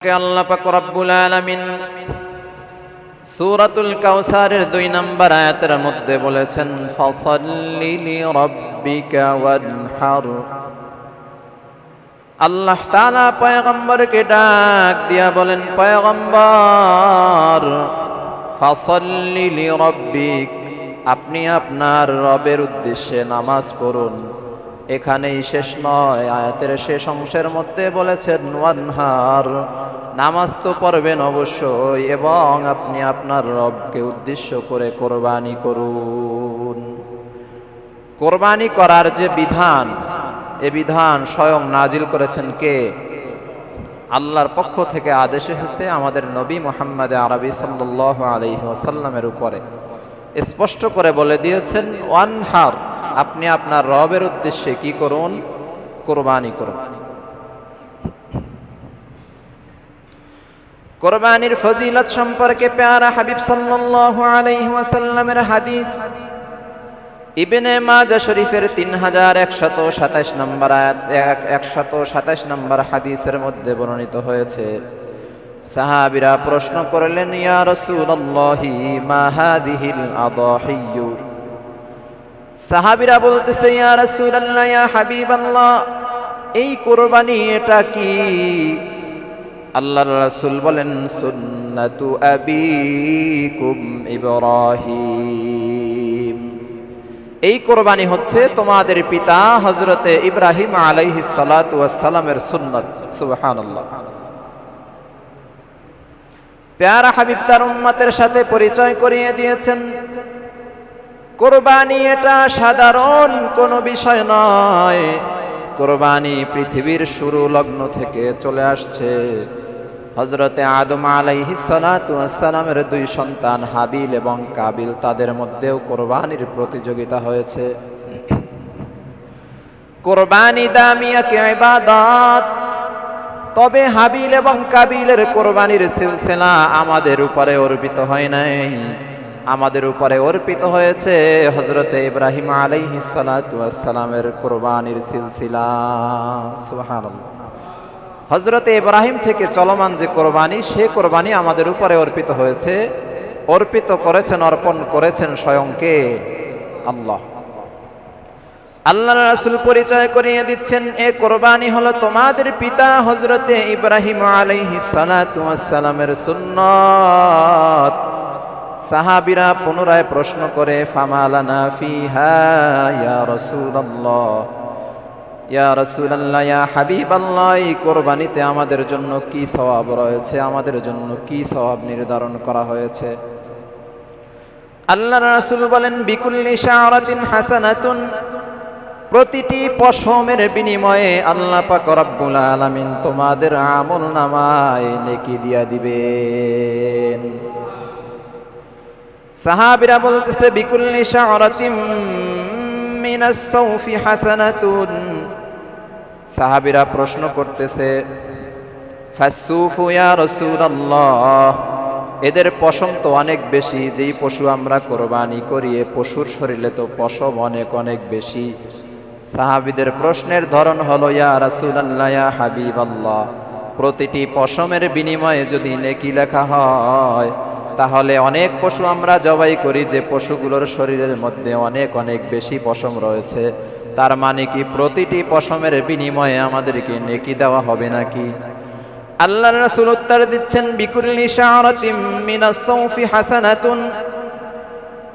আল্লাহ পাক রব্বুল আলামিন সূরাতুল কাউসারের দুই নম্বর আয়াতের মধ্যে বলেছেন, ফাসাল্লি লিরাব্বিকা ওয়ানহার। আল্লাহ তাআলা পয়গম্বরকে ডাক দিয়া বলেন, পয়গম্বর, ফাসাল্লি লিরাব্বিক আপনি আপনার রবের উদ্দেশ্যে নামাজ পড়ুন। এখানেই শেষ নয়। আয়াতের শেষ অংশের মধ্যে বলেছেন, ওয়ানহার, নামাজ তো পড়বেন অবশ্যই এবং আপনি আপনার রবকে উদ্দেশ্য করে কোরবানি করুন। কোরবানি করার যে বিধান, এ বিধান স্বয়ং নাজিল করেছেন কে? আল্লাহর পক্ষ থেকে আদেশ এসেছে আমাদের নবী মোহাম্মদ আরবি সাল্লাহ আলহি ওসাল্লামের উপরে। স্পষ্ট করে বলে দিয়েছেন, ওয়ানহার আপনি আপনার রবের উদ্দেশ্যে কি করুন? কোরবানি করুন। কোরবানির ফজিলত সম্পর্কে পেয়ারা হাবিব সাল্লাল্লাহু আলাইহি ওয়াসাল্লামের হাদিস। ইবনে মাজা শরীফের তিন হাজার একশত সাতাশ নম্বর একশত সাতাশ নম্বর হাদিসের মধ্যে বর্ণিত হয়েছে। সাহাবিরা প্রশ্ন করলেন, ইয়া রাসূলুল্লাহি, মা হাদিহিল আদাহিয়্যু? সাহাবিরা বলতেছে, ইয়া রাসূলুল্লাহ, ইয়া হাবিবাল্লাহ, এই কোরবানি এটা কি? আল্লাহর রাসূল বলেন, সুন্নাতু আবিকুম ইব্রাহিম। এই কোরবানি হচ্ছে তোমাদের পিতা হযরতে ইব্রাহিম আলাইহিস সালাতু ওয়াস সালামের সুন্নাত, সুবহানাল্লাহ। পেয়ারা হাবিব তার উম্মতের সাথে পরিচয় করিয়ে দিয়েছেন। কোরবানি এটা সাধারণ কোনো বিষয় নয়। কোরবানি পৃথিবীর শুরু লগ্ন থেকে চলে আসছে। হজরতে আদম আলাইহিসালামের দুই সন্তান হাবিল এবং কাবিল, তাদের মধ্যেও কোরবানির প্রতিযোগিতা হয়েছে। কোরবানি দামিয়াকে ইবাদত। তবে হাবিল এবং কাবিলের কোরবানির সিলসিলা আমাদের উপরে অর্পিত হয় নাই। আমাদের উপরে অর্পিত হয়েছে হজরতে ইব্রাহিম আলাইহিসালামের কোরবানির সিলসিলা। সুবহানাল্লাহ। হজরতে ইব্রাহিম থেকে চলমান যে কোরবানি, সে কোরবানি আমাদের উপরে অর্পিত হয়েছে। অর্পিত করেছেন, অর্পণ করেছেন স্বয়ংকে আল্লাহ। আল্লাহ রাসুল পরিচয় করিয়ে দিচ্ছেন, এ কোরবানি হলো তোমাদের পিতা হজরতে ইব্রাহিম আলাইহিসালামের সুন্নত। সাহাবিরা পুনরায় প্রশ্ন করে, ফামালানা ফিহা ইয়া রাসূলুল্লাহ? ইয়া রাসূলুল্লাহ, ইয়া হাবিবাল্লাহ, এই কোরবানিতে আমাদের জন্য কি সওয়াব রয়েছে? আমাদের জন্য কি সওয়াব নির্ধারণ করা হয়েছে? আল্লাহ রাসূল বলেন, বিকুল্লি শাআরাতিন হাসানাতুন। প্রতিটি পশমের বিনিময়ে আল্লাহ পাক রব্বুল আলামিন তোমাদের আমল নামায় নেকি দিয়া দিবেন। সাহাবিরা বলতেছে, বিকুল্লি হাসানাতুন। সাহাবিরা প্রশ্ন করতেছে এদের পশম তো অনেক বেশি, যেই পশু আমরা কোরবানি করি, এ পশুর শরীরে তো পশম অনেক অনেক বেশি। সাহাবিদের প্রশ্নের ধরন হলো, ইয়া রাসূলুল্লাহ, ইয়া হাবিবাল্লাহ, প্রতিটি পশমের বিনিময়ে যদি নেকি লেখা হয় তাহলে অনেক পশু আমরা জবাই করি যে পশুগুলোর শরীরের মধ্যে অনেক অনেক বেশি পশম রয়েছে। তার মানে কি প্রতিটি পশমের বিনিময়ে আমাদেরকে নেকি দেওয়া হবে নাকি? আল্লাহ রাসূল উত্তর দিচ্ছেন মিনাস সাউফি হাসানাতুন।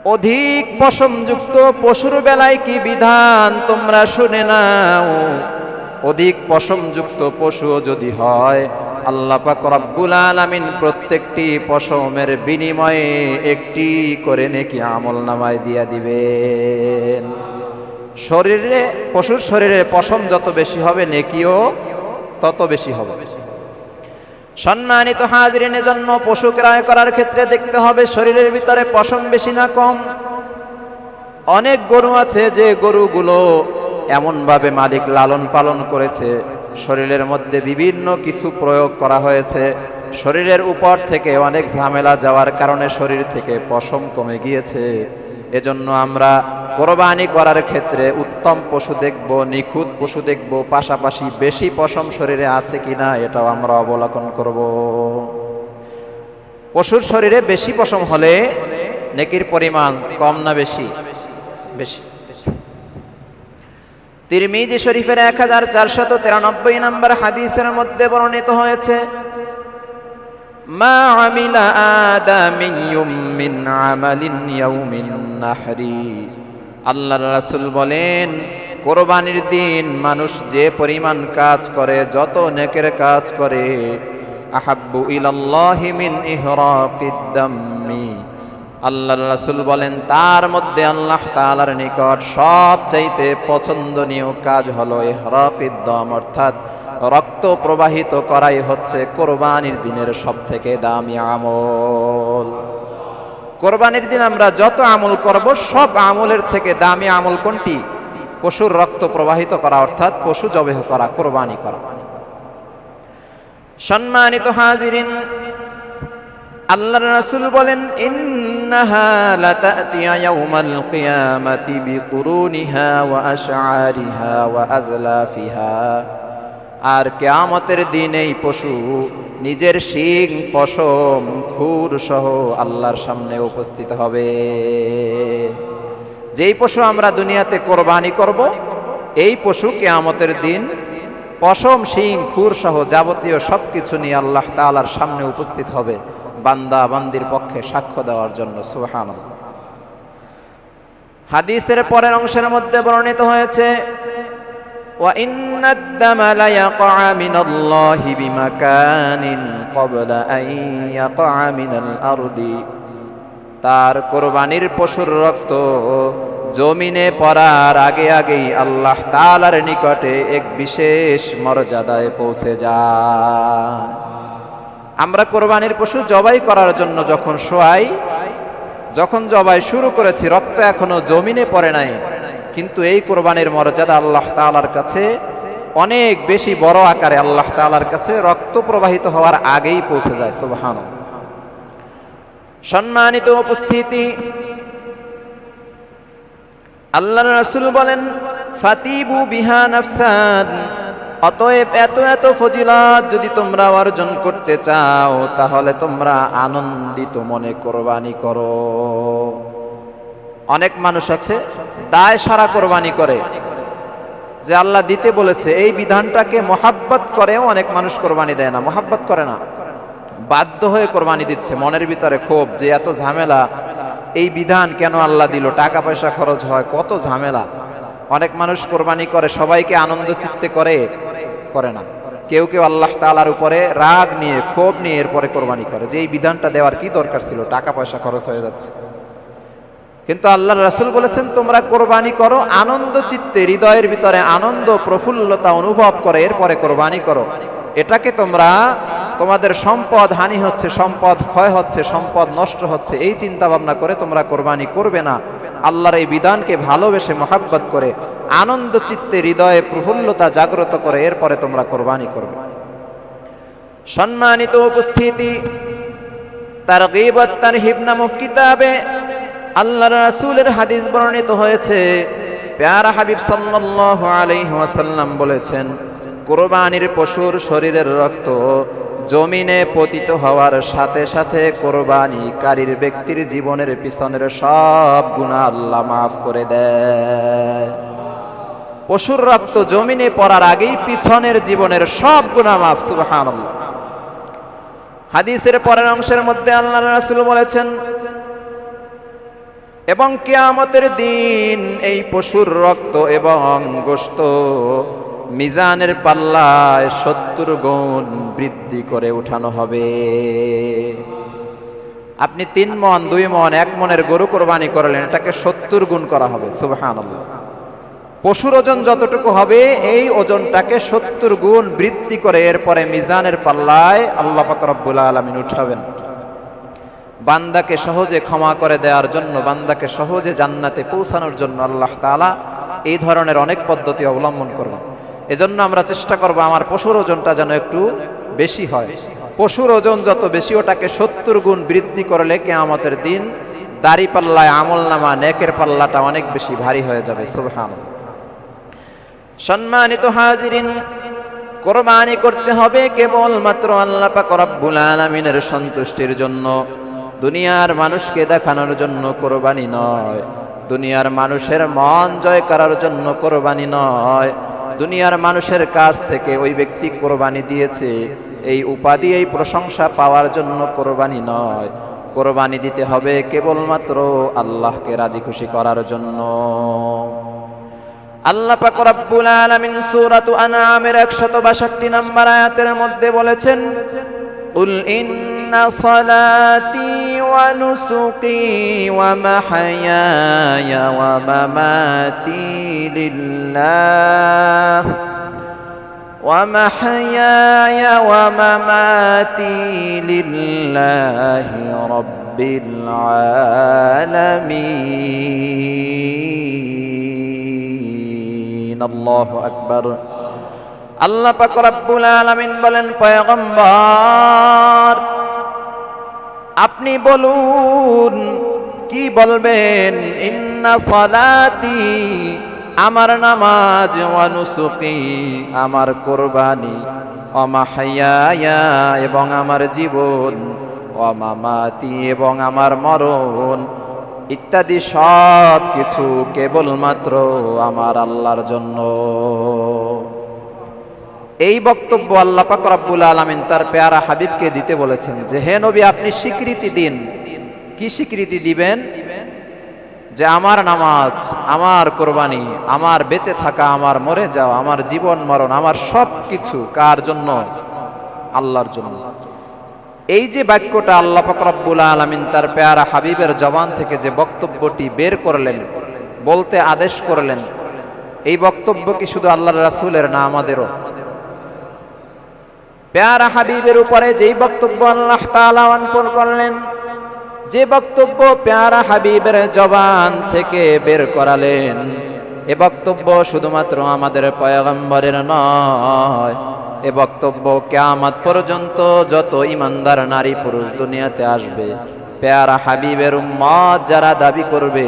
অধিক পশমযুক্ত পশুর বেলায় কি বিধান তোমরা শুনে নাও? অধিক পশমযুক্ত পশুও যদি হয় আল্লাহ পাক রব্বুল আলামিন প্রত্যেকটি পশমের বিনিময়ে একটি করে নেকি আমল নামায় দিয়া দিবেন। শরীরে, পশুর শরীরে পশম যত বেশি হবে, নেকিও তত বেশি হবে। সম্মানিত হাজরিনের জন্য পশু ক্রয় করার ক্ষেত্রে দেখতে হবে, শরীরের ভিতরে পশম বেশি না কম। অনেক গরু আছে, যে গরুগুলো এমনভাবে মালিক লালন পালন করেছে শরীরের মধ্যে বিভিন্ন কিছু প্রয়োগ করা হয়েছে। শরীরের উপর থেকে অনেক ঝামেলা যাওয়ার কারণে শরীর থেকে পশম কমে গিয়েছে। এজন্য আমরা কোরবানি করার ক্ষেত্রে উত্তম পশু দেখব, নিখুঁত পশু দেখব, পাশাপাশি বেশি পশম শরীরে আছে কিনা এটাও আমরা অবলোকন করব। পশুর শরীরে বেশি পশম হলে নেকির পরিমাণ কম না বেশি? বেশি। তিরমিজি শরীফের এক হাজার চারশত তিরানব্বই নম্বর হাদিসের মধ্যে বর্ণিত হয়েছে, মা আমিলা আদামিয়ুম মিন আমালিন ইয়াউমিন নাহরি। আল্লাহর রাসূল বলেন, কোরবানির দিন মানুষ যে পরিমাণ কাজ করে, যত নেকের কাজ করে, আহাব্বু ইলাল্লাহি মিন ইহরাকিদ দাম্মি। আল্লাহর রাসূল বলেন, তার মধ্যে আল্লাহ তাআলার নিকট সবচাইতে পছন্দনীয় কাজ হলো দম, অর্থাৎ রক্ত প্রবাহিত করাই হচ্ছে কোরবানির দিনের সব থেকে দামি আমল। কোরবানির দিন আমরা যত আমল করব, সব আমলের থেকে দামি আমল কোনটি? পশুর রক্ত প্রবাহিত করা, অর্থাৎ পশু জবেহ করা, কোরবানি করা। সম্মানিত হাজিরিন, আল্লাহর রাসূল বলেন ইন্নাহা ইয়াউমাল কিয়ামাতি বিকুরুনিহা ওয়া আশআরিহা ওয়া আজলাফিহা আর কেয়ামতের দিন এই পশু নিজের শিং, পশম, খুর সহ আল্লাহর সামনে উপস্থিত হবে। যেই পশু আমরা দুনিয়াতে কোরবানি করব, এই পশু কেয়ামতের দিন পশম, শিং, খুর সহ যাবতীয় সবকিছু নিয়ে আল্লাহ তালার সামনে উপস্থিত হবে। বান্দা বান্দির পক্ষে সাক্ষ্য দেওয়ার জন্য সুহান হাদিসের পরের অংশের মধ্যে বর্ণিত হয়েছে وإن الدم ليقع من الله بمكان قبل أن يقع من الأرض তার কোরবানির পশুর রক্ত জমিনে পড়ার আগে আগেই আল্লাহ তালার নিকটে এক বিশেষ মর্যাদায় পৌঁছে যায় আমরা কোরবানির পশু জবাই করার জন্য যখন শোয়াই, যখন জবাই শুরু করেছি, রক্ত এখনও জমিনে পড়ে নাই। কিন্তু এই কোরবানির মর্যাদা আল্লাহ তালার কাছে অনেক বেশি বড় আকারে আল্লাহ তালার কাছে রক্ত প্রবাহিত হওয়ার আগেই পৌঁছে যায় সুবহান সম্মানিত উপস্থিতি আল্লাহ রাসূল বলেন, ফাতিবু বিহা নাফসান। অতএব এত এত ফজিলত যদি তোমরা অর্জন করতে চাও, তাহলে তোমরা আনন্দিত মনে কোরবানি করো। অনেক মানুষ আছে, দায় সারা কোরবানি করে। যে আল্লাহ দিতে বলেছে, এই বিধানটাকে মহাব্বত করেও অনেক মানুষ কোরবানি দেয় না। মহাব্বত করে না। বাধ্য হয়ে কোরবানি দিচ্ছে। মনের ভিতরে ক্ষোভ যে এত ঝামেলা, এই বিধান কেন আল্লাহ দিল? টাকা পয়সা খরচ হয়, কত ঝামেলা। অনেক মানুষ কোরবানি করে, সবাইকে আনন্দ চিত্তে করে। করে না। কেউ কেউ আল্লাহ তালার উপরে রাগ নিয়ে, ক্ষোভ নিয়ে এরপরে কোরবানি করে। যে এই বিধানটা দেওয়ার কি দরকার ছিল? টাকা পয়সা খরচ হয়ে যাচ্ছে। কিন্তু আল্লাহ রাসুল বলেছেন, তোমরা কোরবানি করো, আনন্দ চিত্তে, হৃদয়ের ভিতরে আনন্দ, প্রফুল্লতা অনুভব করে, এরপরে কোরবানি করো। এটাকে তোমরা, তোমাদের সম্পদ হানি হচ্ছে, সম্পদ ক্ষয় হচ্ছে, সম্পদ নষ্ট হচ্ছে, এই চিন্তা ভাবনা করে তোমরা কোরবানি করবে না। আল্লাহর এই বিধানকে ভালোবেসে মহাব্বত করে আনন্দ চিত্তে হৃদয়ে প্রফুল্লতা জাগ্রত করে, এরপরে তোমরা কোরবানি করবে। সম্মানিত উপস্থিতি তার গিবত তার হিব নামক কিতাবে আল্লাহ রাসূলের হাদিস বর্ণিত হয়েছে। প্যারা হাবিব সাল্লাল্লাহু আলাইহি ওয়াসাল্লাম বলেছেন, কোরবানির পশুর শরীরের রক্ত জমিনে পতিত হওয়ার সাথে সাথে কোরবানিকারীর ব্যক্তির জীবনের পিছনের সব গুণা আল্লাহ মাফ করে দেয়। পশুর রক্ত জমিনে পড়ার আগেই পিছনের জীবনের সব গুণা মাফ, সুবহানাল্লাহ। হাদিসের পরের অংশের মধ্যে আল্লাহ রাসূল বলেছেন, এবং কেয়ামতের দিন এই পশুর রক্ত এবং গোস্ত মিজানের পাল্লায় সত্তর গুণ বৃদ্ধি করে উঠানো হবে। আপনি তিন মন, দুই মন, এক মনের গরু কোরবানি করলেন, এটাকে সত্তর গুণ করা হবে সুবহান পশুর ওজন যতটুকু হবে, এই ওজনটাকে সত্তর গুণ বৃদ্ধি করে এরপরে মিজানের পাল্লায় আল্লাহ পাক রব্বুল আলমিন উঠাবেন। বান্দাকে সহজে ক্ষমা করে দেওয়ার জন্য, বান্দাকে সহজে জান্নাতে পৌঁছানোর জন্য আল্লাহ তাআলা এই ধরনের অনেক পদ্ধতি অবলম্বন করবেন। এজন্য আমরা চেষ্টা করব আমার পশুর ওজনটা যেন একটু বেশি হয়। পশুর ওজন যত বেশি, ওটাকে সত্তর গুণ বৃদ্ধি করলে কেয়ামতের দিন দাড়ি পাল্লায় আমল নামা নেকের পাল্লাটা অনেক বেশি ভারী হয়ে যাবে। সুবহান সম্মানিত হাজিরিন, কোরবানি করতে হবে কেবলমাত্র আল্লাহ পাক রব্বুল আলামিনের সন্তুষ্টির জন্য। দুনিয়ার মানুষকে দেখানোর জন্য কোরবানি নয়। দুনিয়ার মানুষের মন জয় করার জন্য কোরবানি নয়। দুনিয়ার মানুষের কাছ থেকে ওই ব্যক্তি কোরবানি দিয়েছে। এই উপাধি, এই প্রশংসা পাওয়ার জন্য কোরবানি নয়। কোরবানি দিতে হবে কেবলমাত্র আল্লাহকে রাজি খুশি করার জন্য। আল্লাহ পাক রব্বুল আলামিন সূরাতু আনআমের 162 নম্বর আয়াতের মধ্যে বলেছেন কুল ইন্না সালাতি ওয়া নুসুকি ওয়া মাহইয়ায়া ওয়া মামাতি লিল্লাহ ومحياي ومماتي لله رب العالمين আল্লাহু আকবার। আল্লাহ পাক রব্বুল আলামিন বলেন, পয়গম্বর, আপনি বলুন, কি বলবেন? ইন্না সলাতি, আমার নামাজ ওয়ানুসুকি আমার কোরবানি অমাহাইয়া এবং আমার জীবন অমামাতি এবং আমার মরণ ইত্যাদি সব কিছু কেবলমাত্র আমার আল্লাহর জন্য। এই বক্তব্য আল্লাহ পাক রব্বুল আলামিন তার পেয়ারা হাবিবকে দিতে বলেছেন যে, হে নবী, আপনি স্বীকৃতি দিন। কি স্বীকৃতি দিবেন? যে, আমার নামাজ, আমার কোরবানি, আমার বেঁচে থাকা, আমার মরে যাওয়া, আমার জীবন মরণ, আমার সব কিছু কার জন্য? আল্লাহর জন্য। এই যে বাক্যটা আল্লাহ ফকরাবুল আলমিন তার পেয়ারা হাবিবের জবান থেকে যে বক্তব্যটি বের করলেন, বলতে আদেশ করলেন, এই বক্তব্য কি শুধু আল্লাহ রাসুলের না আমাদেরও? পেয়ারা হাবিবের উপরে যেই বক্তব্য আল্লাহ অর্পণ করলেন, যে বক্তব্য পেয়ারা হাবিবের জবান থেকে বের করালেন, এ বক্তব্য শুধুমাত্র আমাদের পয়গম্বরের নয় এ বক্তব্য কেয়ামত পর্যন্ত যত ইমানদার নারী পুরুষ দুনিয়াতে আসবে, পেয়ারা হাবিবের উম্মত যারা দাবি করবে,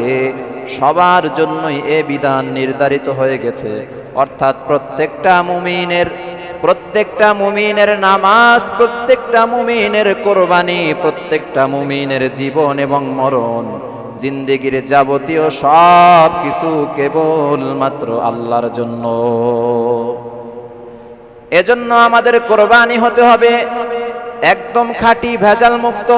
সবার জন্যই এ বিধান নির্ধারিত হয়ে গেছে। অর্থাৎ প্রত্যেকটা মুমিনের প্রত্যেকটা মুমিনের নামাজ, প্রত্যেকটা মুমিনের কোরবানি, প্রত্যেকটা মুমিনের জীবন এবং মরণ, জিন্দেগির যাবতীয় সব কিছু কেবল মাত্র আল্লাহর জন্য। এজন্য আমাদের কোরবানি হতে হবে। একদম খাঁটি ভেজাল মুক্ত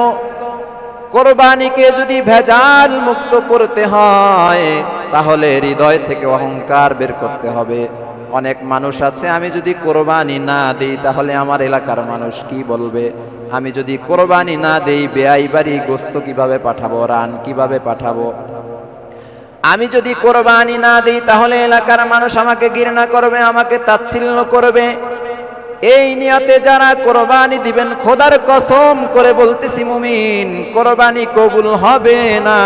কোরবানিকে যদি ভেজাল মুক্ত করতে হয়, তাহলে হৃদয় থেকে অহংকার বের করতে হবে। অনেক মানুষ আছে, আমি যদি কোরবানি না দিই, তাহলে আমার এলাকার মানুষ কি বলবে? আমি যদি কোরবানি না দেই বেআই বাড়ি গোস্ত কীভাবে পাঠাবো, রান কীভাবে পাঠাবো? আমি যদি কোরবানি না দিই, তাহলে এলাকার মানুষ আমাকে ঘৃণা করবে, আমাকে তাচ্ছিল্য করবে। এই নিয়াতে যারা কোরবানি দিবেন, খোদার কসম করে বলতেছি, মুমিন, কোরবানি কবুল হবে না।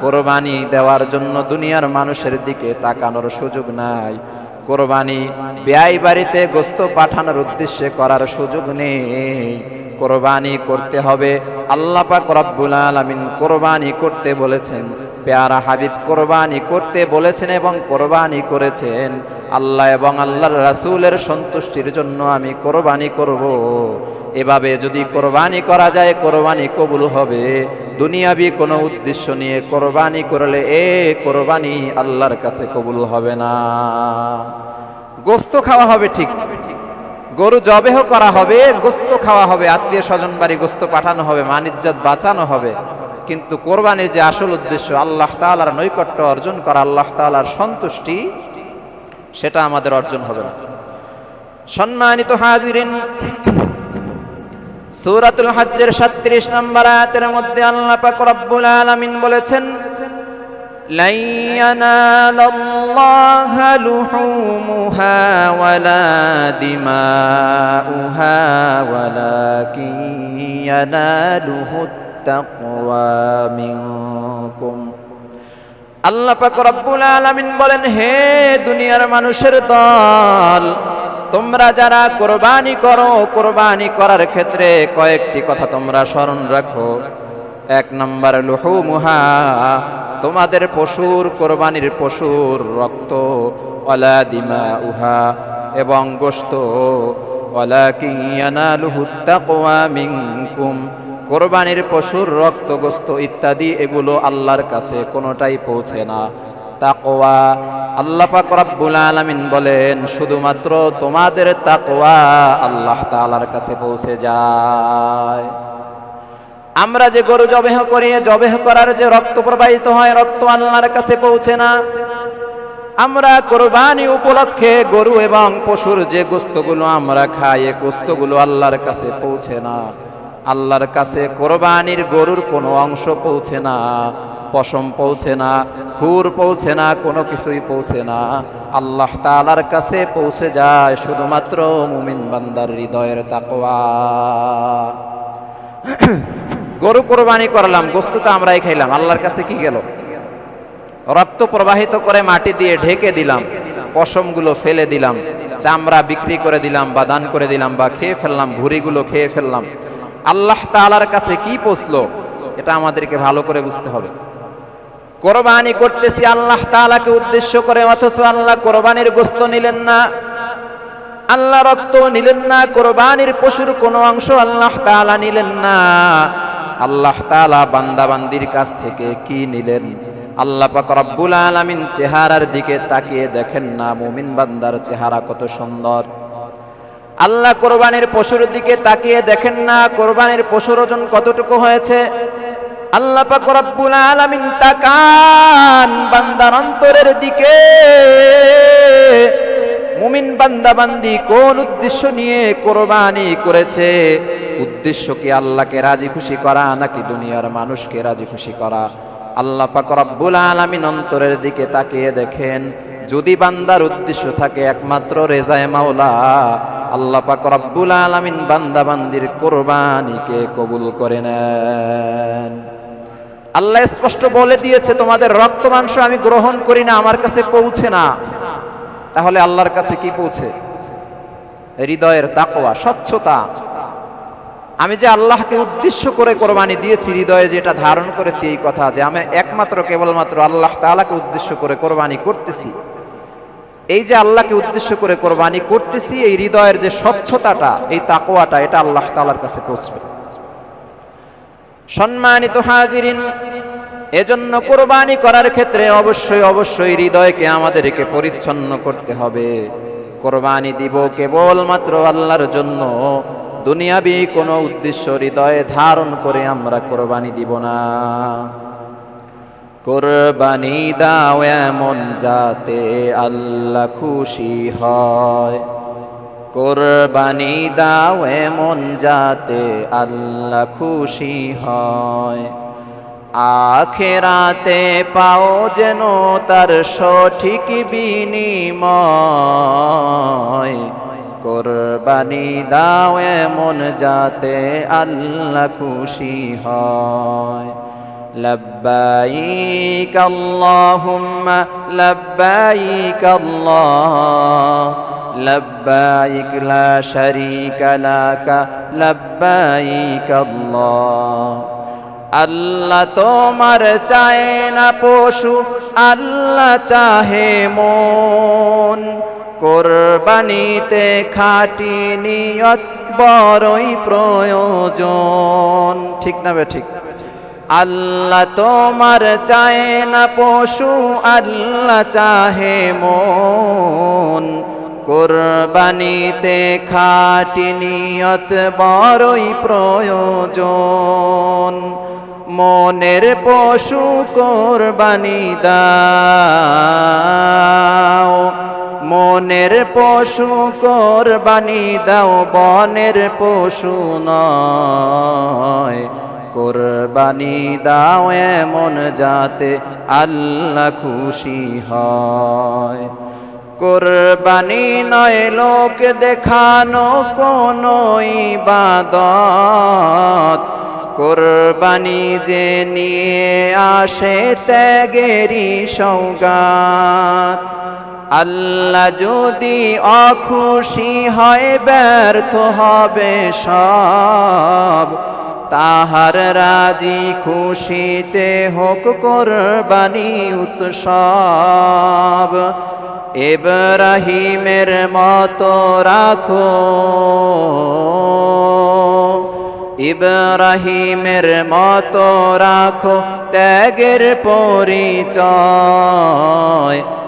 কোরবানি দেওয়ার জন্য দুনিয়ার মানুষের দিকে তাকানোর সুযোগ নাই। কোরবানি ব্যয় বাড়িতে গোস্ত পাঠানোর উদ্দেশ্যে করার সুযোগ নেই। কোরবানি করতে হবে, আল্লাহ পাক রব্বুল আলামিন কোরবানি করতে বলেছেন। পেয়ারা হাবিব কোরবানি করতে বলেছেন এবং কোরবানি করেছেন। আল্লাহ এবং আল্লাহর রাসূলের সন্তুষ্টির জন্য আমি কোরবানি করব। এভাবে যদি কোরবানি করা যায়, কোরবানি কবুল হবে। দুনিয়াবি কোনো উদ্দেশ্য নিয়ে কোরবানি করলে এ কোরবানি আল্লাহর কাছে কবুল হবে না। গোস্ত খাওয়া হবে ঠিক। গরু জবেহ করা হবে, গোস্ত খাওয়া হবে, আত্মীয় স্বজন বাড়ি গোস্ত পাঠানো হবে মানিজ্জাত বাঁচানো হবে। কিন্তু কোরবানির যে আসল উদ্দেশ্য আল্লাহ তাআলার নৈকট্য অর্জন করা আল্লাহ তাআলার সন্তুষ্টি সেটা আমাদের অর্জন হবে না সম্মানিত হাজিরিন সূরাতুল হজ্জের 37 নম্বর আয়াতের মধ্যে আল্লাহ পাক রব্বুল আলামিন বলেছেন لن ينال الله لحومها ولا دماؤها ولكن يناله التقوى তাকওয়া মিনকুম। আল্লাহ পাক রব্বুল আলামিন বলেন, হে দুনিয়ার মানুষের দল, তোমরা যারা কোরবানি করো, কোরবানি করার ক্ষেত্রে কয়েকটি কথা তোমরা স্মরণ রাখো। এক নম্বর, লুহু মুহা, তোমাদের পশুর, কোরবানির পশুর রক্ত অলা দিমা উহা এবং গোস্ত অলা কিয়ানা লুহুত্তা কোয়া মিংকুম কোরবানির পশুর রক্ত গোস্ত ইত্যাদি, এগুলো আল্লাহর কাছে কোনোটাই পৌঁছে না। তাকওয়া। আল্লাহ পাক রব্বুল আলামিন বলেন, শুধুমাত্র তোমাদের তাকওয়া আল্লাহ তাআলার কাছে পৌঁছে যায়। আমরা যে গরু জবেহ করি, জবেহ করার যে রক্ত প্রবাহিত হয়, রক্ত আল্লাহর কাছে পৌঁছে না। আমরা কোরবানি উপলক্ষে গরু এবং পশুর যে গোস্তগুলো আমরা খাই, এ গোস্তগুলো আল্লাহর কাছে পৌঁছে না। আল্লাহর কাছে কোরবানির গরুর কোনো অংশ পৌঁছে না, পশম পৌঁছে না, খুর পৌঁছে না, কোনো কিছুই পৌঁছে না। আল্লাহ তাআলার কাছে পৌঁছে যায় শুধুমাত্র মুমিন বান্দার হৃদয়ের তাকওয়া। গরু কোরবানি করলাম, গোস্ত তো আমরাই খাইলাম, আল্লাহর কাছে কি গেল? রক্ত প্রবাহিত করে মাটি দিয়ে ঢেকে দিলাম, পশমগুলো ফেলে দিলাম, চামড়া বিক্রি করে দিলাম বা দান করে দিলাম বা খেয়ে ফেললাম, ভুড়িগুলো খেয়ে ফেললাম। আল্লাহ তাআলার কাছে কি পৌঁছলো, এটা আমাদেরকে ভালো করে বুঝতে হবে। কোরবানি করতেছি আল্লাহ তাআলাকে উদ্দেশ্য করে, অথচ আল্লাহ কোরবানির গোস্ত নিলেন না, আল্লাহ রক্ত নিলেন না, কোরবানির পশুর কোনো অংশ আল্লাহ তাআলা নিলেন না। আল্লাহ তাআলা বান্দাবান্দির কাছ থেকে কি নিলেন? আল্লাহ পাক রব্বুল আলামিন চেহারার দিকে তাকিয়ে দেখেন না, মুমিন বান্দার চেহারা কত সুন্দর। আল্লাহ কোরবানির পশুর দিকে তাকিয়ে দেখেন না, কোরবানির পশুর ওজন কতটুকু হয়েছে? আল্লাহ পাক রব্বুল আলামিন তাকান বান্দার অন্তরের দিকে। মুমিন বান্দা বান্দি কোন উদ্দেশ্য নিয়ে কোরবানি করেছে? উদ্দেশ্য কি আল্লাহকে রাজি খুশি করা নাকি দুনিয়ার মানুষকে রাজি খুশি করা? আল্লাহ পাক রব্বুল আলামিন অন্তরের দিকে তাকিয়ে দেখেন যদি বান্দার উদ্দেশ্য থাকে একমাত্র রেজায় মাওলা, আল্লাহ পাক রব্বুল আলামিন বান্দা বান্দির কোরবানিকে কবুল করে নেন। আল্লাহ স্পষ্ট বলে দিয়েছে, তোমাদের রক্ত মাংস আমি গ্রহণ করি না, আমার কাছে পৌঁছে না। তাহলে আল্লাহর কাছে কি পৌঁছে? হৃদয়ের তাকওয়া, স্বচ্ছতা। আমি যে আল্লাহকে উদ্দেশ্য করে কোরবানি দিয়েছি, হৃদয়ে যেটা ধারণ করেছি এই কথা যে আমি একমাত্র, কেবলমাত্র আল্লাহ তাআলাকে উদ্দেশ্য করে কোরবানি করতেছি। এই যে আল্লাহকে উদ্দেশ্য করে কোরবানি করতেছি, এই হৃদয়ের যে স্বচ্ছতাটা, এই তাকোয়াটা এটা আল্লাহ তাআলার কাছে পৌঁছবে। সম্মানিত হাজিরিন, এজন্য কোরবানি করার ক্ষেত্রে অবশ্যই অবশ্যই হৃদয়কে আমাদেরকে পরিচ্ছন্ন করতে হবে। কোরবানি দিব কেবলমাত্র আল্লাহর জন্য। দুনিয়াবি কোনো উদ্দেশ্য হৃদয়ে ধারণ করে আমরা কোরবানি দিব না। কোরবানি দাও এমন যাতে আল্লাহ খুশি হয়। কোরবানি দাও এমন যাতে আল্লাহ খুশি হয়। আখেরাতে পাও যেন তার সঠিক বিনিময়। কোরবানি দাও এমন যাতে আল্লাহ খুশি হয়। لبيك اللهم لبيك الله لبيك لا شريك لك لبيك الله আল্লাহ তোমার চায় না পশু আল্লাহ চাহে মন কোরবানিতে খাটি নিয়ত বড়ই প্রয়োজন ঠিক না বে ঠিক আল্লাহ তোমার চায় না পশু, আল্লাহ চাহে মন। কোরবানিতে খাটি নিয়ত বড়ই প্রয়োজন। মনের পশু কোরবানি দাও। মনের পশু কোরবানি দাও, বনের পশু নয়। কোরবানি দাও এমন যাতে আল্লাহ খুশি হয়। কোরবানি নয় লোক দেখানো কোন ইবাদত। কোরবানি যে নিয়ে আসে ত্যাগেরই সৌগাত আল্লাহ যদি অখুশি হয় ব্যর্থ হবে সব। তাহার রাজি খুশিতে হোক কোরবানি উৎসব। এব্রাহিমের মতো রাখো। ইব্রাহিমের মতো রাখো ত্যাগের পরিচয়।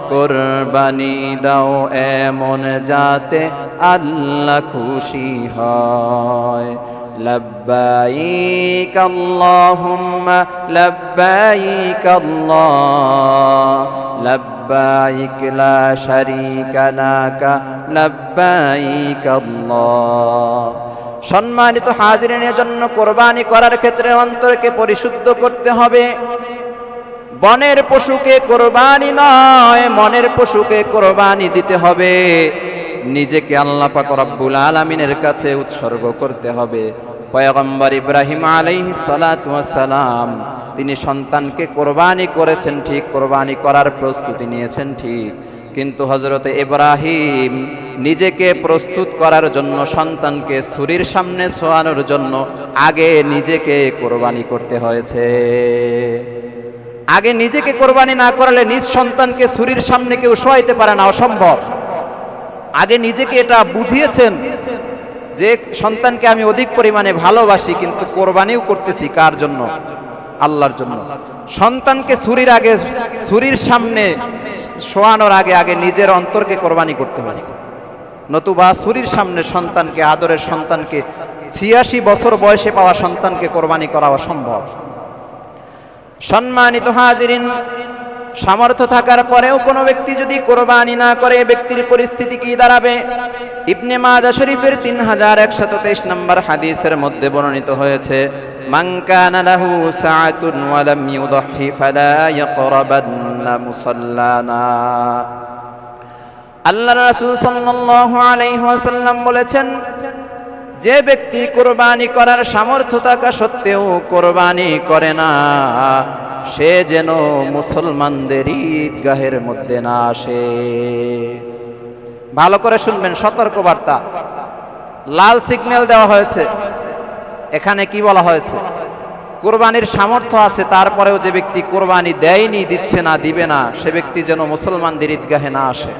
কোরবানি দাও এমন যাতে আল্লাহ খুশি হয়। لبيك اللهم لبيك الله لبيك لا شريك لك لبيك الله সম্মানিত হাজিরিনের জন্য কোরবানি করার ক্ষেত্রে অন্তরকে পরিশুদ্ধ করতে হবে বনের পশুকে কোরবানি নয় মনের পশুকে কোরবানি দিতে হবে নিজেকে আল্লাহ পাক রব্বুল আলামিনের কাছে উৎসর্গ করতে হবে। পয়গম্বর ইব্রাহিম আলাইহিস সালাতু সালাম তিনি সন্তানকে কোরবানি করেছেন, ঠিক কোরবানি করার প্রস্তুতি নিয়েছেন, ঠিক। কিন্তু হজরত ইব্রাহিম নিজেকে প্রস্তুত করার জন্য, সন্তানকে ছুরির সামনে ছোয়ানোর জন্য আগে নিজেকে কোরবানি করতে হয়েছে। আগে নিজেকে কোরবানি না করালে নিজ সন্তানকে ছুরির সামনে কেউ শোয়াইতে পারে না, অসম্ভব। আগে নিজেকে এটা বুঝিয়েছেন যে সন্তানকে আমি অধিক পরিমাণে ভালোবাসি, কিন্তু কোরবানিও করতেছি কার জন্য? আল্লাহর জন্য। সন্তানকে ছুরির আগে, ছুরির সামনে শোয়ানোর আগে আগে নিজের অন্তরকে কোরবানি করতে হয়েছে নতুবা ছুরির সামনে সন্তানকে, আদরের সন্তানকে, ছিয়াশি বছর বয়সে পাওয়া সন্তানকে কোরবানি করা অসম্ভব। সম্মানিত হাজিরিন সামর্থ্য থাকার পরেও কোনো ব্যক্তি যদি কোরবানি না করে ব্যক্তির পরিস্থিতি কি দাঁড়াবে? ইবনে মাজা শরীফের তিন হাজার একশত তেইশ নম্বর হাদিসের মধ্যে বর্ণিত হয়েছে মাংকানা লাহু সাআতুন ওয়া লাম ইউদহি ফালা ইয়াকরাবান্না মুসাল্লানা। আল্লাহ রাসূল সাল্লাল্লাহু আলাইহি বলেছেন, যে ব্যক্তি কোরবানি করার সামর্থ্য থাকা সত্ত্বেও কোরবানি করে না। সে যেন মুসলমানদের ঈদগাহের মধ্যে না আসে। ভালো করে শুনবেন সতর্ক বার্তা লাল সিগন্যাল দেওয়া হয়েছে। এখানে কি বলা হয়েছে? কোরবানির সামর্থ্য আছে, তারপরেও যে ব্যক্তি কোরবানি দেয়নি, দিচ্ছে না, দিবে না, সে ব্যক্তি যেন মুসলমানদের ঈদগাহে না আসে।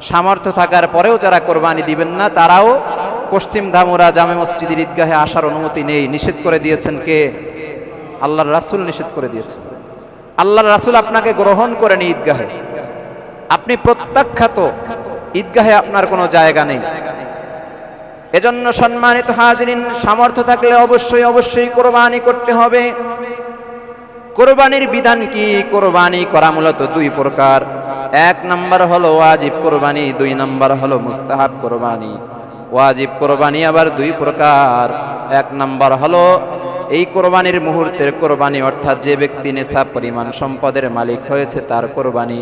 সামর্থ্য থাকার পরেও যারা কোরবানি দিবেন না, তারাও পশ্চিম ধামুরা জামে মসজিদের ঈদগাহে আসার অনুমতি নেই। নিষেধ করে দিয়েছেন কে? আল্লাহর রাসুল নিষেধ করে দিয়েছেন আল্লাহর রাসুল আপনাকে গ্রহণ করেন ঈদগাহে। আপনি প্রত্যাখ্যাত, ঈদগাহে আপনার কোনো জায়গা নেই। এজন্য সম্মানিত হাজিরিন, সামর্থ্য থাকলে অবশ্যই অবশ্যই কোরবানি করতে হবে। কোরবানির বিধান কি? কোরবানি করা মূলত দুই প্রকার। এক নাম্বার হলো ওয়াজিব কোরবানি, দুই নাম্বার হলো মুস্তাহাব কোরবানি। ওয়াজিব কোরবানি আবার দুই প্রকার। এক নাম্বার হলো এই কোরবানির মুহূর্তের কোরবানি, অর্থাৎ যে ব্যক্তি নেশা পরিমাণ সম্পদের মালিক হয়েছে, তার কোরবানি।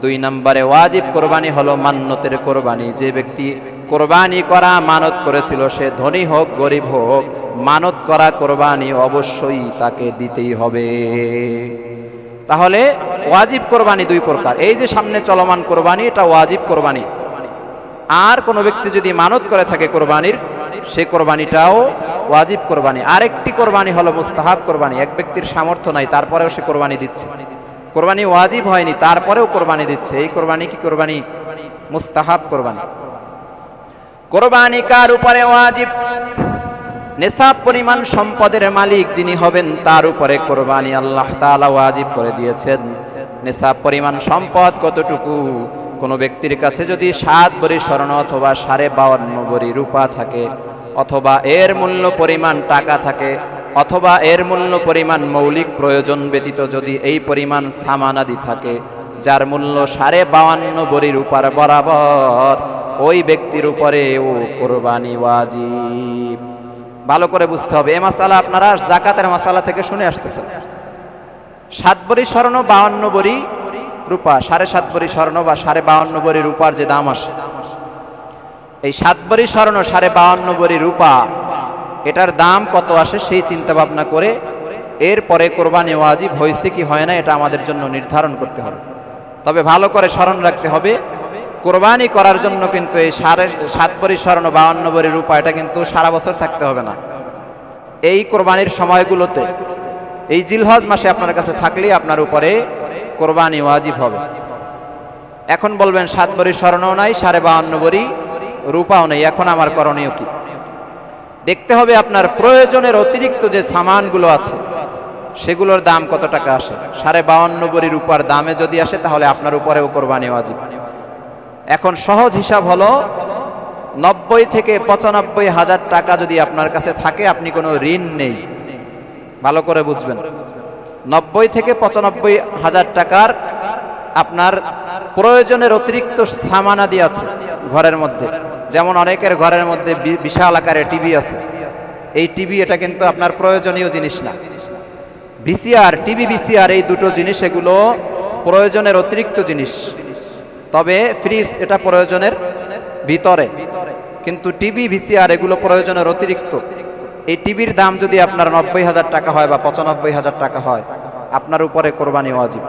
দুই নম্বরে ওয়াজিব কোরবানি হলো মান্যতের কোরবানি। যে ব্যক্তি কোরবানি করা মানত করেছিল, সে ধনী হোক, গরিব হোক, মানত করা কোরবানি অবশ্যই তাকে দিতেই হবে। তাহলে ওয়াজিব কোরবানি দুই প্রকার। এই যে সামনে চলমান কোরবানি, এটা ওয়াজিব কোরবানি। আর কোনো ব্যক্তি যদি মানত করে থাকে কোরবানির সে কোরবানিটাও ওয়াজিব কোরবানি। আরেকটি কোরবানি হলো মুস্তাহাব কোরবানি। এক ব্যক্তির সামর্থ্য নাই, তারপরেও সে কোরবানি দিচ্ছে। কোরবানি ওয়াজিব হয়নি, তারপরেও কোরবানি দিচ্ছে। এই কোরবানি কি কোরবানি? মুস্তাহাব কোরবানি। কোরবানি কার উপরে ওয়াজিব। নেশাব পরিমাণ সম্পদের মালিক যিনি হবেন, তার উপরে কোরবানি আল্লাহ তাআলা ওয়াজিব করে দিয়েছেন। নেশাব পরিমাণ সম্পদ কতটুকু? কোনো ব্যক্তির কাছে যদি সাত বড়ি স্বর্ণ অথবা সাড়ে বাউন্ন বড়ি রূপা থাকে অথবা এর মূল্য পরিমাণ টাকা থাকে, অথবা এর মূল্য পরিমাণ মৌলিক প্রয়োজন ব্যতীত যদি এই পরিমাণ সামানাদি থাকে, যার মূল্য সাড়ে বাউন্ন বড়ি রূপার বরাবর, ওই ব্যক্তির উপরে ও কোরবানি ওয়াজিব। ভালো করে বুঝতে হবে, এ মাসালা আপনারা জাকাতের মাসালা থেকে শুনে আসতেছেন। সাত বরি স্বর্ণ, বাউন্ন বড়ি রূপা, সাড়ে সাত বড়ি স্বর্ণ বা সাড়ে বাউন্ন বরি রূপার যে দাম আসে এই সাত স্বর্ণ, সাড়ে বাউন্ন বড়ি রূপা, এটার দাম কত আসে সেই চিন্তা ভাবনা করে এরপরে কোরবানি ওয়াজিব হয়েছে কি হয় না, এটা আমাদের জন্য নির্ধারণ করতে হবে। তবে ভালো করে স্মরণ রাখতে হবে, কোরবানি করার জন্য কিন্তু এই সাড়ে, সাত স্বর্ণ, বাউন্ন বড়ি রূপা, এটা কিন্তু সারা বছর থাকতে হবে না। এই কোরবানির সময়গুলোতে, এই জিলহজ মাসে আপনার কাছে থাকলেই আপনার উপরে কোরবানি ওয়াজিব হবে। এখন বলবেন, সাত বড়ি স্বর্ণও নাই, সাড়ে বাহান্ন বড়ি রূপাও নেই, এখন আমার করণীয় কি? দেখতে হবে আপনার প্রয়োজনের অতিরিক্ত যে সামানগুলো আছে, সেগুলোর দাম কত টাকা আসে? সাড়ে বাহান্ন বড়ি রূপার দামে যদি আসে, তাহলে আপনার উপরেও কোরবানি ওয়াজিব। এখন সহজ হিসাব হলো, নব্বই থেকে পঁচানব্বই হাজার টাকা যদি আপনার কাছে থাকে, আপনি কোনো ঋণ নেই। ভালো করে বুঝবেন। নব্বই থেকে পঁচানব্বই হাজার টাকার আপনার প্রয়োজনের অতিরিক্ত সামানাদি আছে ঘরের মধ্যে। যেমন অনেকের ঘরের মধ্যে বিশাল আকারে টিভি আছে। এই টিভি এটা কিন্তু আপনার প্রয়োজনীয় জিনিস না। ভিসিআর টিভি ভিসিআর এই দুটো জিনিস এগুলো প্রয়োজনের অতিরিক্ত জিনিস। তবে ফ্রিজ এটা প্রয়োজনের ভিতরে। কিন্তু টিভি ভিসিআর এগুলো প্রয়োজনের অতিরিক্ত। এই টিভির দাম যদি আপনার নব্বই হাজার টাকা হয় বা পঁচানব্বই হাজার টাকা হয়, আপনার উপরে কোরবানি ওয়াজিব।